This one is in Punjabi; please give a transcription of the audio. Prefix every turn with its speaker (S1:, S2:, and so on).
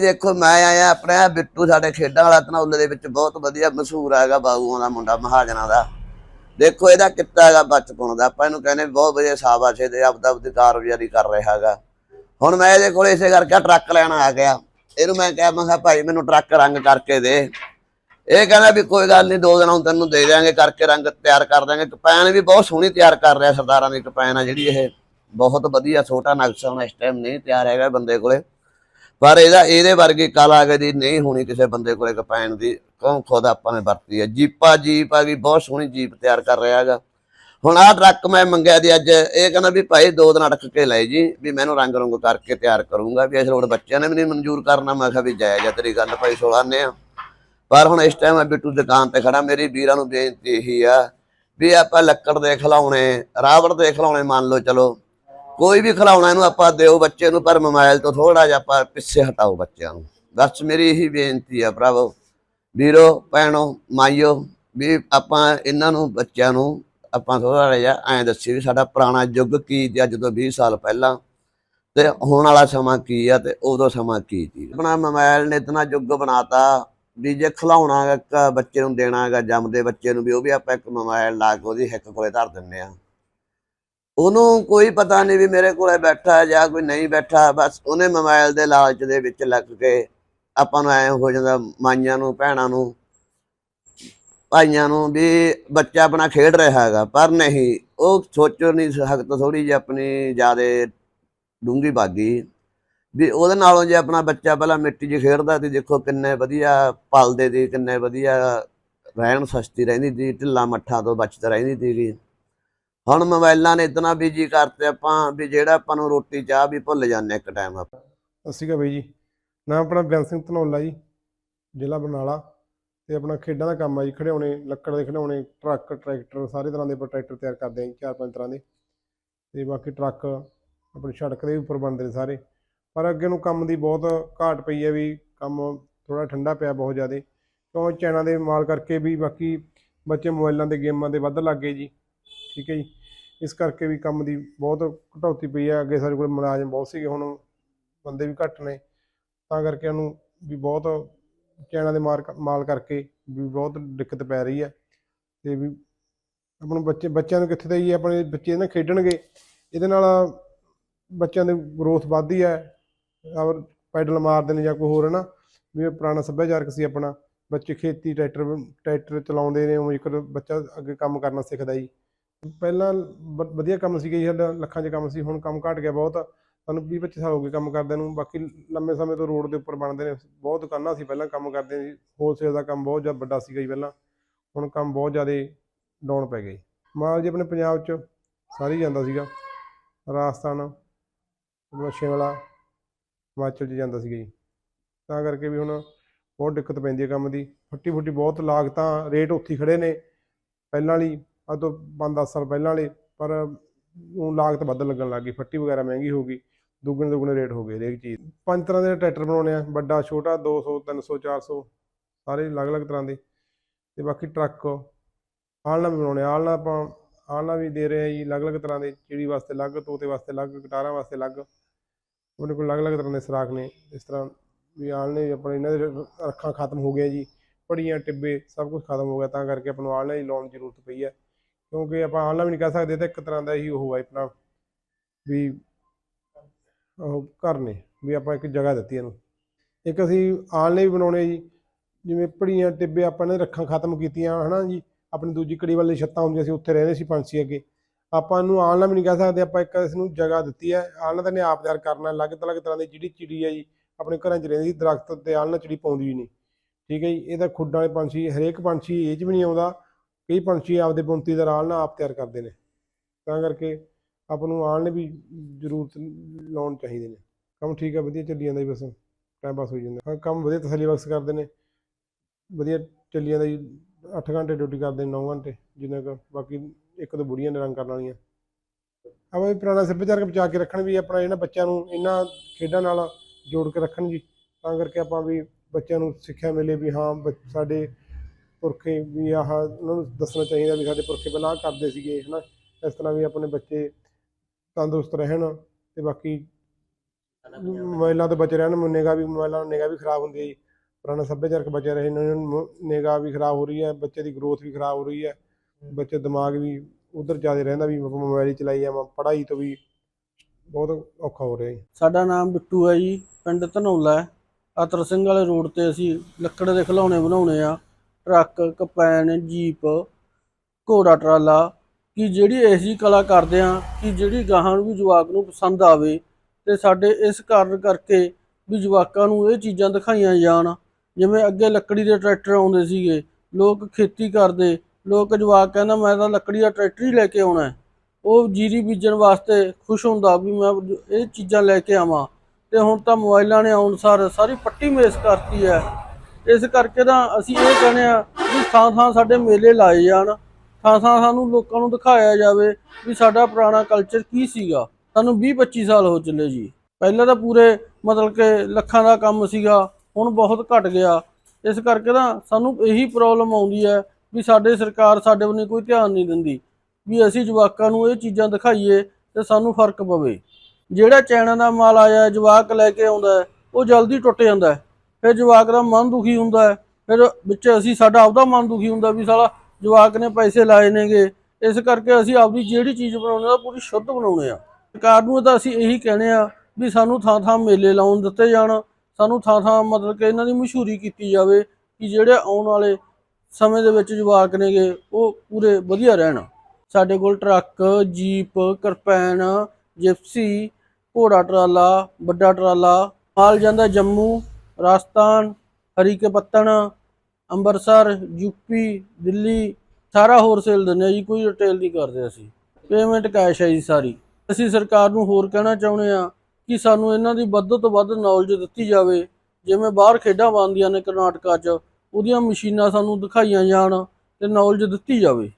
S1: ਦੇਖੋ ਮੈਂ ਆਇਆ ਆਪਣੇ ਬਿੱਟੂ ਸਾਡੇ ਖੇਡਾਂ ਵਾਲਾ ਧਨੌਲੇ ਦੇ ਵਿੱਚ ਬਹੁਤ ਵਧੀਆ ਮਸ਼ਹੂਰ ਹੈਗਾ ਬਾਬੂਆਂ ਦਾ ਮੁੰਡਾ, ਮਹਾਜਨਾ ਦਾ। ਦੇਖੋ ਇਹਦਾ ਕਿੱਤਾ ਹੈਗਾ ਬਚਪਨ ਦਾ, ਆਪਾਂ ਇਹਨੂੰ ਕਹਿੰਦੇ ਬਹੁਤ ਵਧੀਆ ਸਾਬਾਸ਼, ਇਹਦੇ ਆਪਦਾ ਆਪਦੀ ਕਾਰਗੁਜ਼ਾਰੀ ਕਰ ਰਿਹਾ ਹੈਗਾ। ਹੁਣ ਮੈਂ ਇਹਦੇ ਕੋਲ ਇਸੇ ਕਰਕੇ ਟਰੱਕ ਲੈਣ ਆ ਗਿਆ। ਇਹਨੂੰ ਮੈਂ ਕਿਹਾ ਮੈਂ ਕਿਹਾ ਭਾਈ ਮੈਨੂੰ ਟਰੱਕ ਰੰਗ ਕਰਕੇ ਦੇ। ਇਹ ਕਹਿੰਦਾ ਵੀ ਕੋਈ ਗੱਲ ਨਹੀਂ ਦੋ ਦਿਨਾਂ ਨੂੰ ਤੈਨੂੰ ਦੇ ਦਿਆਂਗੇ, ਕਰਕੇ ਰੰਗ ਤਿਆਰ ਕਰ ਦਾਂਗੇ ਕਪੈਨ ਵੀ ਬਹੁਤ ਸੋਹਣੀ ਤਿਆਰ ਕਰ ਰਿਹਾ ਸਰਦਾਰਾਂ ਦੀ ਕਪੈਨ ਆ ਜਿਹੜੀ ਇਹ। ਬਹੁਤ ਵਧੀਆ, ਛੋਟਾ ਨਕਸ਼ਾ ਹੁਣ ਇਸ ਟਾਈਮ ਨਹੀਂ ਤਿਆਰ ਹੈਗਾ ਬੰਦੇ ਕੋਲੇ। ਪਰ ਇਹਦਾ, ਇਹਦੇ ਵਰਗੀ ਕਲਾ ਕਦੀ ਨਹੀਂ ਹੋਣੀ ਕਿਸੇ ਬੰਦੇ ਕੋਲੇ ਕਪੈਨ ਦੀ, ਕੌਣ ਖੁਦ ਆਪਾਂ ਨੇ ਵਰਤੀ ਹੈ। ਜੀਪਾ, ਜੀਪ ਆ ਗਈ ਬਹੁਤ ਸੋਹਣੀ ਜੀਪ ਤਿਆਰ ਕਰ ਰਿਹਾ ਹੈਗਾ। ਹੁਣ ਆਹ ਟਰੱਕ ਮੈਂ ਮੰਗਿਆ ਦੀ ਅੱਜ, ਇਹ ਕਹਿੰਦਾ ਵੀ ਭਾਈ ਦੋ ਦਿਨ ਅਟਕ ਕੇ ਲੈ ਜੀ, ਵੀ ਮੈਨੂੰ ਰੰਗ ਰੰਗ ਕਰਕੇ ਤਿਆਰ ਕਰੂੰਗਾ, ਵੀ ਇਸ ਰੋਡ ਬੱਚਿਆਂ ਨੇ ਵੀ ਨਹੀਂ ਮਨਜ਼ੂਰ ਕਰਨਾ। ਮੈਂ ਕਿਹਾ ਵੀ ਜਾਇਜ਼ ਆ ਤੇਰੀ ਗੱਲ ਭਾਈ ਸੋਲਾਨੇ ਆ। ਪਰ ਹੁਣ ਇਸ ਟਾਈਮ ਮੈਂ ਬਿੱਟੂ ਦੁਕਾਨ ਤੇ ਖੜਾ, ਮੇਰੀ ਵੀਰਾਂ ਨੂੰ ਬੇਨਤੀ ਇਹੀ ਆ, ਵੀ ਆਪਾਂ ਲੱਕੜ ਦੇ ਖਿਲਾਉਣੇ ਰਾਵੜ ਦੇ ਖਿਲਾਉਣੇ ਮੰਨ ਲਓ, ਚਲੋ। ਕੋਈ ਵੀ ਖਿਲਾਉਣਾ ਇਹਨੂੰ ਆਪਾਂ ਦਿਓ ਬੱਚੇ ਨੂੰ, ਪਰ ਮੋਬਾਈਲ ਤੋਂ ਥੋੜਾ ਜਿਹਾ ਆਪਾਂ ਪਿੱਛੇ ਹਟਾਓ ਬੱਚਿਆਂ ਨੂੰ। ਬਸ ਮੇਰੀ ਇਹੀ ਬੇਨਤੀ ਆ ਭਰਾਵੋ, ਵੀਰੋ, ਭੈਣੋ, ਮਾਈਓ, ਵੀ ਆਪਾਂ ਇਹਨਾਂ ਨੂੰ, ਬੱਚਿਆਂ ਨੂੰ ਆਪਾਂ ਥੋੜਾ ਜਿਹਾ ਐਂ ਦੱਸੀ ਵੀ ਸਾਡਾ ਪੁਰਾਣਾ ਯੁੱਗ ਕੀ ਤੇ ਅੱਜ ਤੋਂ 20 ਸਾਲ ਪਹਿਲਾਂ। ਤੇ ਹੁਣ ਵਾਲਾ ਸਮਾਂ ਕੀ ਆ ਤੇ ਉਦੋਂ ਸਮਾਂ ਕੀ ਸੀ? ਆਪਣਾ ਮੋਬਾਈਲ ਨੇ ਇਤਨਾ ਯੁੱਗ ਬਣਾਤਾ ਵੀ ਜੇ ਖਿਲਾਉਣਾ ਬੱਚੇ ਨੂੰ ਦੇਣਾ ਹੈਗਾ, ਜੰਮਦੇ ਬੱਚੇ ਨੂੰ ਵੀ, ਉਹ ਵੀ ਆਪਾਂ ਇੱਕ ਮੋਬਾਈਲ ਲਾ ਕੇ ਉਹਦੀ ਹਿੱਕ ਕੋਲੇ ਧਰ ਦਿੰਨੇ ਆ। ਉਹਨੂੰ ਕੋਈ ਪਤਾ ਨਹੀਂ ਵੀ ਮੇਰੇ ਕੋਲੇ ਬੈਠਾ ਜਾਂ ਕੋਈ ਨਹੀਂ ਬੈਠਾ, ਬਸ ਉਹਨੇ ਮੋਬਾਈਲ ਦੇ ਲਾਲਚ ਦੇ ਵਿੱਚ ਲੱਗ ਕੇ ਆਪਾਂ ਨੂੰ ਐ ਹੋ ਜਾਂਦਾ ਮਾਈਆਂ ਨੂੰ, ਭੈਣਾਂ ਨੂੰ, ਭਾਈਆਂ ਨੂੰ ਵੀ ਬੱਚਾ ਆਪਣਾ ਖੇਡ ਰਿਹਾ ਹੈਗਾ, ਪਰ ਨਹੀਂ, ਉਹ ਸੋਚੋ ਨਹੀਂ ਹਕਤ ਥੋੜੀ ਜਿਹੀ ਆਪਣੀ ਜਿਆਦੇ ਡੂੰਗੀ ਬਾਗੀ ਵੀ ਉਹਦੇ ਨਾਲੋਂ ਜੇ ਆਪਣਾ ਬੱਚਾ ਪਹਿਲਾਂ ਮਿੱਟੀ 'ਚ ਖੇਡਦਾ ਤੇ ਦੇਖੋ ਕਿੰਨੇ ਵਧੀਆ ਪਲਦੇ ਦੀ ਕਿੰਨੇ ਵਧੀਆ ਰਹਿਣ ਸਸਤੀ ਰਹਿੰਦੀ ਸੀ, ਢਿੱਲਾ ਮੱਠਾ ਤੋਂ ਬਚਤ ਰਹਿੰਦੀ ਸੀਗੀ। ਹੁਣ ਮੋਬਾਈਲਾਂ ਨੇ ਇਤਨਾ ਬਿਜ਼ੀ ਕਰਤੇ ਆਪਾਂ ਵੀ ਜਿਹੜਾ ਆਪਾਂ ਨੂੰ ਰੋਟੀ, ਚਾਹ ਵੀ ਭੁੱਲ ਜਾਂਦੇ ਇੱਕ ਟਾਈਮ ਆਪਾਂ।
S2: ਸਤਿ ਸ਼੍ਰੀ ਅਕਾਲ ਬਾਈ ਜੀ। ਨਾਮ ਆਪਣਾ ਬੈਂਸ ਸਿੰਘ ਧਨੌਲਾ ਜੀ, ਜ਼ਿਲ੍ਹਾ ਬਰਨਾਲਾ। ਤੇ ਆਪਣਾ ਖੇਡਾਂ ਦਾ ਕੰਮ ਆ ਜੀ, ਖਿਡੌਣੇ, ਲੱਕੜ ਦੇ ਖਿਡੌਣੇ, ਟਰੱਕ, ਟਰੈਕਟਰ, ਸਾਰੇ ਤਰ੍ਹਾਂ ਦੇ ਆਪਾਂ ਟਰੈਕਟਰ ਤਿਆਰ ਕਰਦੇ ਹਾਂ ਜੀ, ਚਾਰ ਪੰਜ ਤਰ੍ਹਾਂ ਦੇ। ਤੇ ਬਾਕੀ ਟਰੱਕ ਆਪਣੀ ਸੜਕ ਦੇ ਉੱਪਰ ਬਣਦੇ ਨੇ ਸਾਰੇ। ਪਰ ਅੱਗੇ ਨੂੰ ਕੰਮ ਦੀ ਬਹੁਤ ਘਾਟ ਪਈ ਹੈ ਵੀ ਕੰਮ ਥੋੜਾ ਠੰਡਾ ਪਿਆ ਬਹੁਤ ਜ਼ਿਆਦਾ। ਕਿਉਂ ਚੈਨਾਂ ਦੇ ਮਾਲ ਕਰਕੇ ਵੀ ਬਾਕੀ ਬੱਚੇ ਮੋਬਾਈਲਾਂ ਦੇ ਗੇਮਾਂ ਦੇ ਵੱਧ ਲੱਗ ਗਏ ਜੀ। ਠੀਕ ਹੈ ਜੀ। ਇਸ ਕਰਕੇ ਵੀ ਕੰਮ ਦੀ ਬਹੁਤ ਘਟੌਤੀ ਪਈ ਹੈ ਅੱਗੇ ਸਾਡੇ ਕੋਲ ਮੁਲਾਜ਼ਮ ਬਹੁਤ ਸੀਗੇ, ਹੁਣ ਬੰਦੇ ਵੀ ਘੱਟ ਨੇ। ਤਾਂ ਕਰਕੇ ਉਹਨੂੰ ਵੀ ਬਹੁਤ ਚੈਨਾਂ ਦੇ ਮਾਰ ਮਾਲ ਕਰਕੇ ਵੀ ਬਹੁਤ ਦਿੱਕਤ ਪੈ ਰਹੀ ਹੈ ਤੇ ਵੀ ਆਪਾਂ ਬੱਚੇ, ਬੱਚਿਆਂ ਨੂੰ ਕਿੱਥੇ ਦਾ ਹੀ ਆਪਣੇ ਬੱਚੇ ਨਾ ਖੇਡਣਗੇ। ਇਹਦੇ ਨਾਲ ਬੱਚਿਆਂ ਦੀ ਗਰੋਥ ਵੱਧਦੀ ਹੈ ਔਰ ਪੈਡਲ ਮਾਰਦੇ ਨੇ ਜਾਂ ਕੋਈ ਹੋਰ ਹੈ ਨਾ, ਵੀ ਪੁਰਾਣਾ ਸੱਭਿਆਚਾਰਕ ਸੀ ਆਪਣਾ। ਬੱਚੇ ਖੇਤੀ ਟਰੈਕਟਰ ਟਰੈਕਟਰ ਚਲਾਉਂਦੇ ਨੇ ਉਹ ਇੱਕ ਬੱਚਾ ਅੱਗੇ ਕੰਮ ਕਰਨਾ ਸਿੱਖਦਾ ਜੀ। ਪਹਿਲਾਂ ਵ- ਵਧੀਆ ਕੰਮ ਸੀਗਾ ਜੀ ਸਾਡਾ, ਲੱਖਾਂ 'ਚ ਕੰਮ ਸੀ, ਹੁਣ ਕੰਮ ਘਟ ਗਿਆ ਬਹੁਤ। ਸਾਨੂੰ 20 25 ਸਾਲ ਹੋ ਗਏ ਕੰਮ ਕਰਦਿਆਂ ਨੂੰ, ਬਾਕੀ ਲੰਮੇ ਸਮੇਂ ਤੋਂ ਰੋਡ ਦੇ ਉੱਪਰ ਬਣਦੇ ਨੇ। ਬਹੁਤ ਦੁਕਾਨਾਂ ਸੀ ਪਹਿਲਾਂ ਕੰਮ ਕਰਦੇ ਸੀ ਹੋਲਸੇਲ ਦਾ ਕੰਮ ਬਹੁਤ ਜ਼ਿਆਦਾ ਵੱਡਾ ਸੀਗਾ ਜੀ ਪਹਿਲਾਂ। ਹੁਣ ਕੰਮ ਬਹੁਤ ਜ਼ਿਆਦਾ ਡਾਊਨ ਪੈ ਗਿਆ ਜੀ। ਮਾਲ ਜੀ ਆਪਣੇ ਪੰਜਾਬ 'ਚ ਸਾਰੀ ਜਾਂਦਾ ਸੀਗਾ। ਰਾਜਸਥਾਨ, ਆਪਣਾ ਸ਼ਿਮਲਾ, ਹਿਮਾਚਲ 'ਚ ਜਾਂਦਾ ਸੀਗਾ ਜੀ। ਤਾਂ ਕਰਕੇ ਵੀ ਹੁਣ ਬਹੁਤ ਦਿੱਕਤ ਪੈਂਦੀ ਹੈ ਕੰਮ ਦੀ। ਫੱਟੀ ਫੁੱਟੀ ਬਹੁਤ ਲਾਗਤਾਂ ਰੇਟ ਉੱਥੇ ਹੀ ਖੜੇ ਨੇ। ਪਹਿਲਾਂ ਵਾਲੀ ਅੱਜ ਤੋਂ 5-10 ਸਾਲ ਪਹਿਲਾਂ ਵਾਲੇ, ਪਰ ਉਹ ਲਾਗਤ ਵੱਧ ਲੱਗਣ ਲੱਗ ਗਈ, ਫੱਟੀ ਵਗੈਰਾ ਮਹਿੰਗੀ ਹੋ ਗਈ, ਦੁੱਗਣੇ ਦੁੱਗਣੇ ਰੇਟ ਹੋ ਗਏ ਹਰੇਕ ਚੀਜ਼। ਪੰਜ ਤਰ੍ਹਾਂ ਦੇ ਟਰੈਕਟਰ ਬਣਾਉਣੇ ਆ, ਵੱਡਾ, ਛੋਟਾ 200 300 400 ਸਾਰੇ ਅਲੱਗ-ਅਲੱਗ ਤਰ੍ਹਾਂ ਦੇ। ਤੇ ਬਾਕੀ ਟਰੱਕ ਆਲਣਾ ਵੀ ਬਣਾਉਣੇ ਆਲਣਾ ਆਪਾਂ ਆਲਣਾ ਵੀ ਦੇ ਰਹੇ ਆ ਜੀ ਅਲੱਗ-ਅਲੱਗ ਤਰ੍ਹਾਂ ਦੇ, ਚਿੜੀ ਵਾਸਤੇ ਅਲੱਗ, ਤੋਤੇ ਵਾਸਤੇ ਅਲੱਗ ਗਟਾਰਾਂ ਵਾਸਤੇ ਅਲੱਗ। ਉਹਦੇ ਕੋਲ ਅਲੱਗ-ਅਲੱਗ ਤਰ੍ਹਾਂ ਦੇ ਸਰਾਖ ਨੇ, ਇਸ ਤਰ੍ਹਾਂ ਵੀ ਆਲਣੇ ਵੀ ਆਪਣੇ ਇਹਨਾਂ ਦੇ ਰ- ਰੱਖਾਂ ਖਤਮ ਹੋ ਗਏ ਜੀ ਪੜੀਆਂ ਟਿੱਬੇ, ਸਭ ਕੁਝ ਖਤਮ ਹੋ ਗਿਆ, ਤਾਂ ਕਰਕੇ ਆਪਾਂ ਨੂੰ ਆਲਣਾ ਹੀ ਲਾਉਣ ਦੀ ਜ਼ਰੂਰਤ ਪਈ ਹੈ ਕਿਉਂਕਿ ਆਪਾਂ ਆਲਣਾ ਵੀ ਨਹੀਂ ਕਹਿ ਸਕਦੇ ਇਹ ਤਾਂ ਇੱਕ ਤਰ੍ਹਾਂ ਦਾ ਹੀ ਉਹ ਹੈ ਆਪਣਾ ਵੀ ਉਹ ਘਰ ਨੇ ਵੀ ਆਪਾਂ ਇੱਕ ਜਗ੍ਹਾ ਦਿੱਤੀ ਇਹਨੂੰ। ਇੱਕ ਅਸੀਂ ਆਲਣੇ ਵੀ ਬਣਾਉਣੇ ਜੀ ਜਿਵੇਂ ਪੜੀਆਂ ਟਿੱਬੇ ਆਪਾਂ ਨੇ ਰੱਖਾਂ ਖਤਮ ਕੀਤੀਆਂ ਹਨਾ ਜੀ ਆਪਣੀ ਦੂਜੀ ਕੜੀ ਵਾਲੀ ਛੱਤਾਂ ਹੁੰਦੀਆਂ ਸੀ ਉੱਥੇ ਰਹਿੰਦੇ ਸੀ ਪੰਛੀ ਅੱਗੇ। ਆਪਾਂ ਇਹਨੂੰ ਆਲਣਾ ਵੀ ਨਹੀਂ ਕਹਿ ਸਕਦੇ ਆਪਾਂ ਇੱਕ ਇਸ ਨੂੰ ਜਗ੍ਹਾ ਦਿੱਤੀ ਹੈ ਆਲਣਾ ਤਾਂ ਨੇ ਆਪ ਤਿਆਰ ਕਰਨਾ ਅਲੱਗ ਅਲੱਗ ਤਰ੍ਹਾਂ ਦੀ ਜਿਹੜੀ ਚਿੜੀ ਹੈ ਜੀ ਆਪਣੇ ਘਰਾਂ 'ਚ ਰਹਿੰਦੀ ਸੀ, ਦਰਖਤ ਤੇ ਆਲਣਾ ਚਿੜੀ ਪਾਉਂਦੀ ਹੀ ਨਹੀਂ। ਠੀਕ ਹੈ ਜੀ ਇਹਦਾ ਖੁੱਡਾਂ ਵਾਲੇ ਪੰਛੀ ਹਰੇਕ ਪੰਛੀ ਇਹ 'ਚ ਵੀ ਨਹੀਂ ਆਉਂਦਾ। ਕਈ ਪੰਛੀ ਆਪਦੇ ਬੁਣਤੀ ਦਾ ਆਲਣਾ ਆਪ ਤਿਆਰ ਕਰਦੇ ਨੇ। ਤਾਂ ਕਰਕੇ ਆਪ ਨੂੰ ਆਲਣੇ ਵੀ ਜ਼ਰੂਰਤ ਲਾਉਣ ਚਾਹੀਦੇ ਨੇ। ਕੰਮ ਠੀਕ ਹੈ ਵਧੀਆ ਚੱਲੀ ਜਾਂਦਾ ਜੀ ਬਸ। ਟਾਈਮ ਪਾਸ ਹੋਈ ਜਾਂਦਾ। ਹਾਂ, ਕੰਮ ਵਧੀਆ ਤਸੱਲੀ ਬਖਸ਼ ਕਰਦੇ ਨੇ। ਵਧੀਆ ਚੱਲੀ ਜਾਂਦਾ ਜੀ। 8 ਘੰਟੇ ਡਿਊਟੀ ਕਰਦੇ ਨੇ 9 ਘੰਟੇ ਜਿੰਨਾ ਕੁ ਬਾਕੀ ਇੱਕ ਦੋ ਬੁੜੀਆਂ ਨੇ ਰੰਗ ਕਰਨ ਵਾਲੀਆਂ। ਆਪਾਂ ਵੀ ਪੁਰਾਣਾ ਸੱਭਿਆਚਾਰਕ ਬਚਾ ਕੇ ਰੱਖਣ ਵੀ ਆਪਣਾ ਇਹਨਾਂ ਬੱਚਿਆਂ ਨੂੰ ਇਹਨਾਂ ਖੇਡਾਂ ਨਾਲ ਜੋੜ ਕੇ ਰੱਖਣ ਜੀ। ਤਾਂ ਕਰਕੇ ਆਪਾਂ ਵੀ ਬੱਚਿਆਂ ਨੂੰ ਸਿੱਖਿਆ ਮਿਲੇ ਵੀ ਹਾਂ, ਬ- ਸਾਡੇ ਪੁਰਖੇ ਵੀ ਆਹ ਉਹਨਾਂ ਨੂੰ ਦੱਸਣਾ ਚਾਹੀਦਾ ਵੀ ਸਾਡੇ ਪੁਰਖੇ ਪਹਿਲਾਂ ਆਹ ਕਰਦੇ ਸੀਗੇ ਹਨਾ? ਇਸ ਤਰ੍ਹਾਂ ਵੀ ਆਪਣੇ ਬੱਚੇ ਤੰਦਰੁਸਤ ਰਹਿਣ ਤੇ ਬਾਕੀ ਮੋਬਾਈਲਾਂ ਤੋਂ ਬਚੇ ਰਹਿਣ ਨਿਗਾਹ ਵੀ ਮੋਬਾਈਲਾਂ ਨਾਲ ਨਿਗਾਹ ਵੀ ਖਰਾਬ ਹੁੰਦੀ ਹੈ ਜੀ। ਪੁਰਾਣਾ ਸੱਭਿਆਚਾਰਕ ਬਚੇ ਰਹੇ ਨੂੰ ਨਿਗਾਹ ਵੀ ਖਰਾਬ ਹੋ ਰਹੀ ਹੈ ਬੱਚੇ ਦੀ ਗਰੋਥ ਵੀ ਖਰਾਬ ਹੋ ਰਹੀ ਹੈ ਬੱਚੇ ਦਿਮਾਗ ਵੀ ਉਧਰ ਜ਼ਿਆਦਾ ਰਹਿੰਦਾ ਵੀ ਮੋਬਾਈਲ ਹੀ ਚਲਾਈ ਜਾਵਾਂ ਪੜ੍ਹਾਈ ਤੋਂ ਵੀ ਬਹੁਤ ਔਖਾ ਹੋ ਰਿਹਾ ਜੀ।
S3: ਸਾਡਾ ਨਾਮ ਬਿੱਟੂ ਹੈ ਜੀ ਪਿੰਡ ਧਨੌਲਾ ਹੈ। ਅਤਰ ਸਿੰਘ ਵਾਲੇ ਰੋਡ ਤੇ ਅਸੀਂ ਲੱਕੜ ਦੇ ਖਿਡੌਣੇ ਬਣਾਉਣੇ ਆ। ਟਰੱਕ, ਕਪੈਨ, ਜੀਪ, ਘੋੜਾ, ਟਰਾਲਾ, ਕਿ ਜਿਹੜੀ ਐਸੀ ਕਲਾ ਕਰਦੇ ਆ ਕਿ ਜਿਹੜੀ ਗਾਹਾਂ ਨੂੰ ਵੀ ਜਵਾਕ ਨੂੰ ਪਸੰਦ ਆਵੇ ਤੇ ਸਾਡੇ ਇਸ ਕਾਰਨ ਕਰਕੇ ਵੀ ਜਵਾਕਾਂ ਨੂੰ ਇਹ ਚੀਜ਼ਾਂ ਦਿਖਾਈਆਂ ਜਾਣ। ਜਿਵੇਂ ਅੱਗੇ ਲੱਕੜੀ ਦੇ ਟਰੈਕਟਰ ਆਉਂਦੇ ਸੀਗੇ, ਲੋਕ ਖੇਤੀ ਕਰਦੇ, ਲੋਕ ਜਵਾਕ ਕਹਿੰਦਾ ਮੈਂ ਤਾਂ ਲੱਕੜੀ ਦਾ ਟਰੈਕਟਰ ਹੀ ਲੈ ਕੇ ਆਉਣਾ ਉਹ ਜੀਰੀ ਬੀਜਣ ਵਾਸਤੇ ਖੁਸ਼ ਹੁੰਦਾ ਵੀ ਮੈਂ ਇਹ ਚੀਜ਼ਾਂ ਲੈ ਕੇ ਆਵਾਂ। ਤੇ ਹੁਣ ਤਾਂ ਮੋਬਾਈਲਾਂ ਨੇ ਆਉਣ ਸਾਰ ਸਾਰੀ ਪੱਟੀ ਮੇਸ ਕਰਤੀ ਹੈ। ਇਸ ਕਰਕੇ ਤਾਂ ਅਸੀਂ ਇਹ ਕਹਿੰਦੇ ਆ ਵੀ ਥਾਂ ਥਾਂ ਸਾਡੇ ਮੇਲੇ ਲਾਏ ਜਾਣ, ਥਾਂ ਥਾਂ ਸਾਨੂੰ ਲੋਕਾਂ ਨੂੰ ਦਿਖਾਇਆ ਜਾਵੇ ਵੀ ਸਾਡਾ ਪੁਰਾਣਾ ਕਲਚਰ ਕੀ ਸੀਗਾ। ਸਾਨੂੰ 20 25 ਸਾਲ ਹੋ ਚੱਲੇ ਜੀ। ਪਹਿਲਾਂ ਤਾਂ ਪੂਰੇ ਮਤਲਬ ਕਿ ਲੱਖਾਂ ਦਾ ਕੰਮ ਸੀਗਾ, ਹੁਣ ਬਹੁਤ ਘਟ ਗਿਆ। ਇਸ ਕਰਕੇ ਤਾਂ ਸਾਨੂੰ ਇਹੀ ਪ੍ਰੋਬਲਮ ਆਉਂਦੀ ਹੈ ਵੀ ਸਾਡੇ ਸਰਕਾਰ ਸਾਡੇ ਵੱਲ ਕੋਈ ਧਿਆਨ ਨਹੀਂ ਦਿੰਦੀ ਵੀ ਅਸੀਂ ਜਵਾਕਾਂ ਨੂੰ ਇਹ ਚੀਜ਼ਾਂ ਦਿਖਾਈਏ ਤੇ ਸਾਨੂੰ ਫ਼ਰਕ ਪਵੇ। ਜਿਹੜਾ ਚਾਈਨਾ ਦਾ ਮਾਲ ਆਇਆ, ਜਵਾਕ ਲੈ ਕੇ ਆਉਂਦਾ, ਉਹ ਜਲਦੀ ਟੁੱਟ ਜਾਂਦਾ। ਫਿਰ ਜਵਾਕ ਦਾ ਮਨ ਦੁਖੀ ਹੁੰਦਾ ਹੈ। ਫਿਰ ਵਿੱਚ ਅਸੀਂ, ਸਾਡਾ ਆਪਦਾ ਮਨ ਦੁਖੀ ਹੁੰਦਾ ਵੀ ਸਾਲਾ ਜਵਾਕ ਨੇ ਪੈਸੇ ਲਾਏ ਨੇਗੇ। ਇਸ ਕਰਕੇ ਅਸੀਂ ਆਪਦੀ ਜਿਹੜੀ ਚੀਜ਼ ਬਣਾਉਣੀ ਆ ਪੂਰੀ ਸ਼ੁੱਧ ਬਣਾਉਣੇ ਆ ਸਰਕਾਰ ਨੂੰ ਤਾਂ ਅਸੀਂ ਇਹੀ ਕਹਿੰਦੇ ਆ ਵੀ ਸਾਨੂੰ ਥਾਂ ਥਾਂ ਮੇਲੇ ਲਾਉਣ ਦਿੱਤੇ ਜਾਣ। ਸਾਨੂੰ ਥਾਂ ਥਾਂ ਮਤਲਬ ਕਿ ਇਹਨਾਂ ਦੀ ਮਸ਼ਹੂਰੀ ਕੀਤੀ ਜਾਵੇ ਕਿ ਜਿਹੜੇ ਆਉਣ ਵਾਲੇ ਸਮੇਂ ਦੇ ਵਿੱਚ ਜਵਾਕ ਨੇਗੇ, ਉਹ ਪੂਰੇ ਵਧੀਆ ਰਹਿਣ। ਸਾਡੇ ਕੋਲ ਟਰੱਕ, ਜੀਪ, ਕਰਪੈਨ, ਜਿਪਸੀ, ਘੋੜਾ ਟਰਾਲਾ, ਵੱਡਾ ਟਰਾਲਾ ਮਾਲ ਜਾਂਦਾ ਜੰਮੂ। ਰਾਜਸਥਾਨ ਹਰੀਕੇ ਪੱਤਣ ਅੰਮ੍ਰਿਤਸਰ ਯੂਪੀ ਦਿੱਲੀ, ਸਾਰਾ ਹੋਲਸੇਲ ਦਿੰਦੇ ਆ ਜੀ, ਕੋਈ ਰਿਟੇਲ ਨਹੀਂ ਕਰਦੇ ਅਸੀਂ। ਪੇਮੈਂਟ ਕੈਸ਼ ਹੈ ਜੀ ਸਾਰੀ। ਅਸੀਂ ਸਰਕਾਰ ਨੂੰ ਹੋਰ ਕਹਿਣਾ ਚਾਹੁੰਦੇ ਆ ਕਿ ਸਾਨੂੰ ਇਹਨਾਂ ਦੀ ਵੱਧ ਤੋਂ ਵੱਧ ਨੌਲੇਜ ਦਿੱਤੀ ਜਾਵੇ। ਜਿਵੇਂ ਬਾਹਰ ਖੇਡਾਂ ਬਣਦੀਆਂ ਨੇ ਕਰਨਾਟਕਾ 'ਚ, ਉਹਦੀਆਂ ਮਸ਼ੀਨਾਂ ਸਾਨੂੰ ਦਿਖਾਈਆਂ ਜਾਣ ਤੇ ਨੌਲੇਜ ਦਿੱਤੀ ਜਾਵੇ।